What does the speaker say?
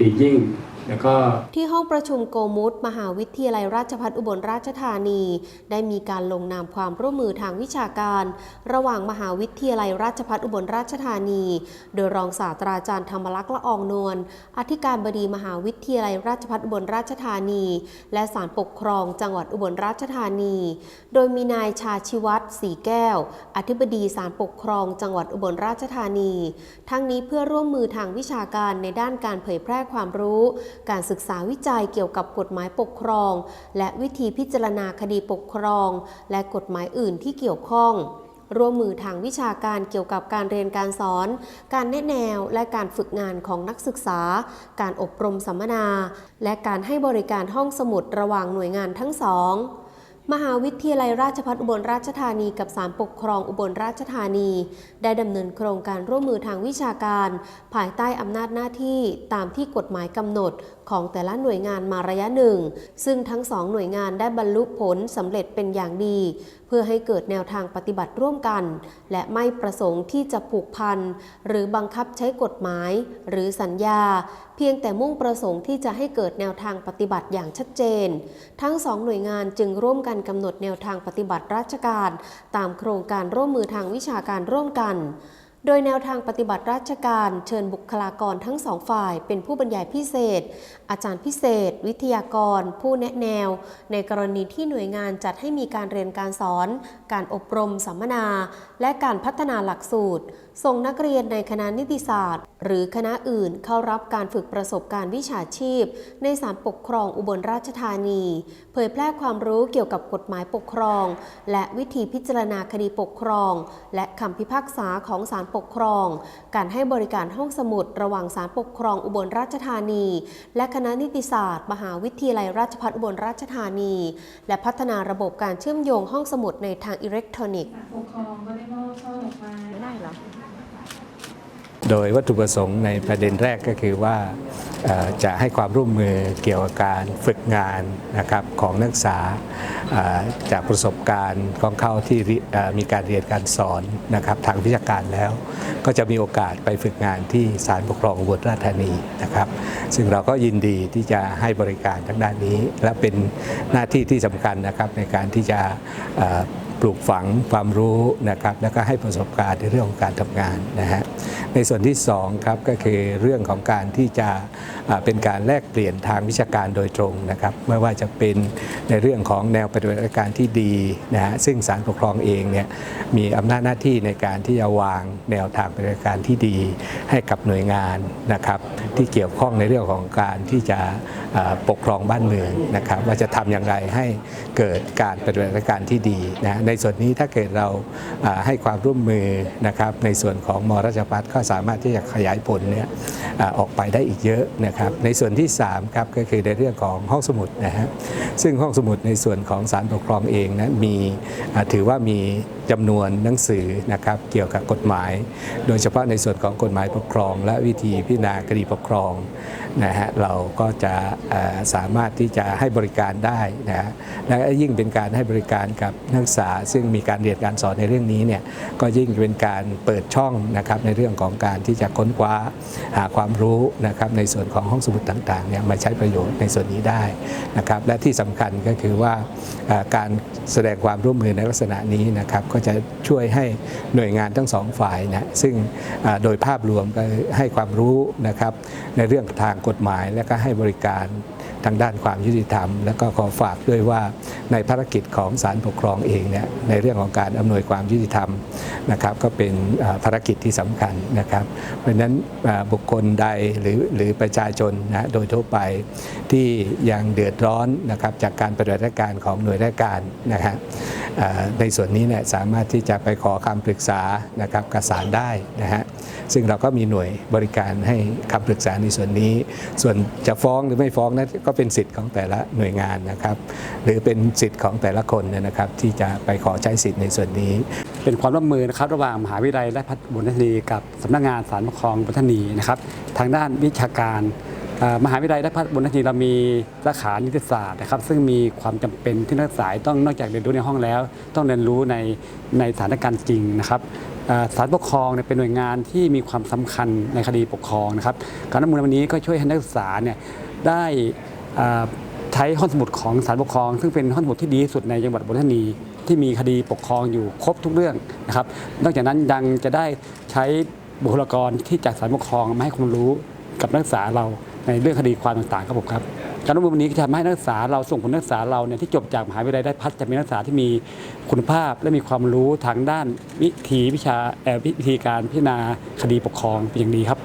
ดียิ่ง แล้วก็ที่ห้องประชุมโกมุตมหาวิทยาลัยราชภัฏอุบลราชธานี ได้มีการลงนามความร่วมมือทางวิชาการ ระหว่างมหาวิทยาลัยราชภัฏอุบลราชธานี โดยรองศาสตราจารย์ธรรมลักษณ์ละอองนวลอธิการบดีมหาวิทยาลัยราชภัฏอุบลราชธานี และศาลปกครองจังหวัดอุบลราชธานี โดยมีนายชาชิวัตรศรีแก้ว อธิบดีศาลปกครอง จังหวัดอุบลราชธานี ทั้งนี้เพื่อร่วมมือทางวิชาการในด้านการเผยแพร่ความรู้การศึกษาวิจัยเกี่ยวกับกฎหมายปกครอง และวิธีพิจารณาคดีปกครอง และกฎหมายอื่นที่เกี่ยวข้องร่วมมือทางวิชาการเกี่ยวกับการเรียนการสอน การแนะแนวและการฝึกงานของนักศึกษา การอบรมสัมมนา และการให้บริการห้องสมุดระหว่างหน่วยงานทั้งสอง มหาวิทยาลัยราชภัฏอุบลราชธานีกับศาลปกครองอุบลราชธานี ได้ดำเนินโครงการร่วมมือทางวิชาการ ภายใต้อำนาจหน้าที่ตามที่กฎหมายกำหนดของแต่ละหน่วยงานมาระยะหนึ่ง ซึ่งทั้งสองหน่วยงานได้บรรลุผลสำเร็จเป็นอย่างดี เพื่อให้เกิดแนวทางปฏิบัติร่วมกัน และไม่ประสงค์ที่จะผูกพันหรือบังคับใช้กฎหมาย หรือสัญญา เพียงแต่มุ่งประสงค์ที่จะให้เกิดแนวทางปฏิบัติอย่างชัดเจน ทั้งสองหน่วยงานจึงร่วมกันกำหนดแนวทางปฏิบัติราชการ ตามโครงการร่วมมือทางวิชาการร่วมกัน โดยแนวทางปฏิบัติราชการเชิญบุคลากรทั้งสองฝ่าย เป็นผู้บรรยายพิเศษ อาจารย์พิเศษ วิทยากร ผู้แนะแนว ในกรณีที่หน่วยงานจัดให้มีการเรียนการสอน การอบรมสัมมนา และการพัฒนาหลักสูตร ส่งนักเรียนในคณะนิติศาสตร์ หรือคณะอื่นเข้ารับการฝึกประสบการณ์วิชาชีพ ในศาลปกครองอุบลราชธานี เผยแพร่ความรู้เกี่ยวกับกฎหมายปกครอง และวิธีพิจารณาคดีปกครอง และคำพิพากษาของศาลปกครอง การให้บริการห้องสมุดระหว่างศาลปกครองอุบลราชธานี และคณะนิติศาสตร์ มหาวิทยาลัยราชภัฏอุบลราชธานี และพัฒนาระบบการเชื่อมโยงห้องสมุดในทางอิเล็กทรอนิกส์ปกครองก็ได้มอบช่อดอกไม้ โดยวัตถุประสงค์ในประเด็นแรกก็คือว่าจะให้ความร่วมมือเกี่ยวกับการฝึกงานนะครับของนักศึกษาจากประสบการณ์ของเขาที่มีการเรียนการสอนนะครับทางวิชาการแล้ว ก็จะมีโอกาสไปฝึกงานที่ศาลปกครองอุบลราชธานีนะครับ ซึ่งเราก็ยินดีที่จะให้บริการทางด้านนี้ และเป็นหน้าที่ที่สำคัญนะครับในการที่จะ ปลูกฝังความรู้นะครับแล้วก็ให้ประสบการณ์ในเรื่องของการทำงานนะฮะในส่วนที่2ครับก็คือเรื่องของการที่จะเป็นการแลกเปลี่ยนทางวิชาการโดยตรงนะครับไม่ว่าจะเป็นในเรื่องของแนวปฏิบัติการที่ดีนะฮะซึ่งศาลปกครองเองเนี่ยมีอำนาจหน้าที่ในการที่จะวางแนวทางปฏิบัติการที่ดีให้กับหน่วยงานนะครับที่เกี่ยวข้องในเรื่องของการที่จะปกครองบ้านเมืองนะครับว่าจะทำอย่างไรให้เกิดการปฏิบัติการที่ดีนะในส่วนนี้ถ้าเกิดเราให้ความร่วมมือนะครับในส่วนของมราชพัฒก็สามารถที่จะขยายผลเนี่ยออกไปได้อีกเยอะนะครับในส่วนที่3ครับก็คือในเรื่องของห้องสมุดนะฮะซึ่งห้องสมุดในส่วนของศาลปกครองเองนะมีถือว่ามีจำนวนหนังสือนะครับเกี่ยวกับกฎหมาย โดยเฉพาะในส่วนของกฎหมายปกครอง และวิธีพิจารณาคดีปกครองนะฮะเราก็จะสามารถที่จะให้บริการได้นะฮะและยิ่งเป็นการให้บริการกับนักศึกษาซึ่งมีการเรียนการสอนในเรื่องนี้เนี่ยก็ยิ่งเป็นการเปิดช่องนะครับในเรื่องของการที่จะค้นคว้าหาความรู้นะครับในส่วนของห้องสมุดต่างๆเนี่ยมาใช้ประโยชน์ในส่วนนี้ได้นะครับและที่สำคัญก็คือว่าการแสดงความร่วมมือในลักษณะนี้นะครับก็จะช่วยให้หน่วยงานทั้งสองฝ่ายนะซึ่งโดยภาพรวมก็ให้ความรู้นะครับในเรื่องทางกฎหมายและก็ให้บริการ ทางด้านความยุติธรรม และก็ขอฝากด้วยว่าในภารกิจของศาลปกครองเองเนี่ยในเรื่องของการอำนวยความยุติธรรมนะครับก็เป็นภารกิจที่สำคัญนะครับ เพราะฉะนั้นบุคคลใดหรือหรือประชาชนนะโดยทั่วไปที่ยังเดือดร้อนนะครับจากการปฏิบัติการของหน่วยราชการนะฮะในส่วนนี้เนี่ยสามารถที่จะไปขอคำปรึกษานะครับกับศาลได้นะฮะซึ่งเราก็มีหน่วยบริการให้คำปรึกษาในส่วนนี้ ส่วนจะฟ้องหรือไม่ฟ้องนั้นก็เป็นสิทธิ์ของแต่ละหน่วยงานนะครับ หรือเป็นสิทธิ์ของแต่ละคนนะครับที่จะไปขอใช้สิทธิ์ในส่วนนี้ เป็นความร่วมมือนะครับระหว่างมหาวิทยาลัยและพัฒบุญธนีกับสำนักงานสารปกครองบุญธนีนะครับทางด้านวิชาการมหาวิทยาลัยได้พัฒน์บุญนาทีเรามีสาขานิติศาสตร์นะครับซึ่งมีความจำเป็นที่นักศึกษาต้องนอกจากเรียนรู้ในห้องแล้ว ต้องเรียนรู้ในในสถานการณ์จริงนะครับอ่าศาลปกครองเป็นหน่วยงานที่มีความสำคัญในคดีปกครองนะครับการรับมือในวันนี้ก็ช่วยให้นักศึกษาเนี่ยได้ ใช้ห้องสมุดของศาลปกครอง ซึ่งเป็นห้องสมุดที่ดีที่สุดในจังหวัดอุบลราชธานีที่มีคดีปกครองอยู่ครบทุกเรื่องนะครับ นอกจากนั้นยังจะได้ใช้บุคลากรที่จากศาลปกครองมาให้ความรู้กับนักศึกษาเราในเรื่องคดีความต่างๆครับผมครับการร่วมมือวันนี้จะทำให้นักศึกษาเราส่งผลนักศึกษาเราเนี่ยที่จบจากมหาวิทยาลัยได้พัฒน์จะมีนักศึกษาที่มีคุณภาพและมีความรู้ทางด้านวิธีวิชาเอ่อวิธีการพิจารณาคดีปกครองเป็นอย่างดีครับ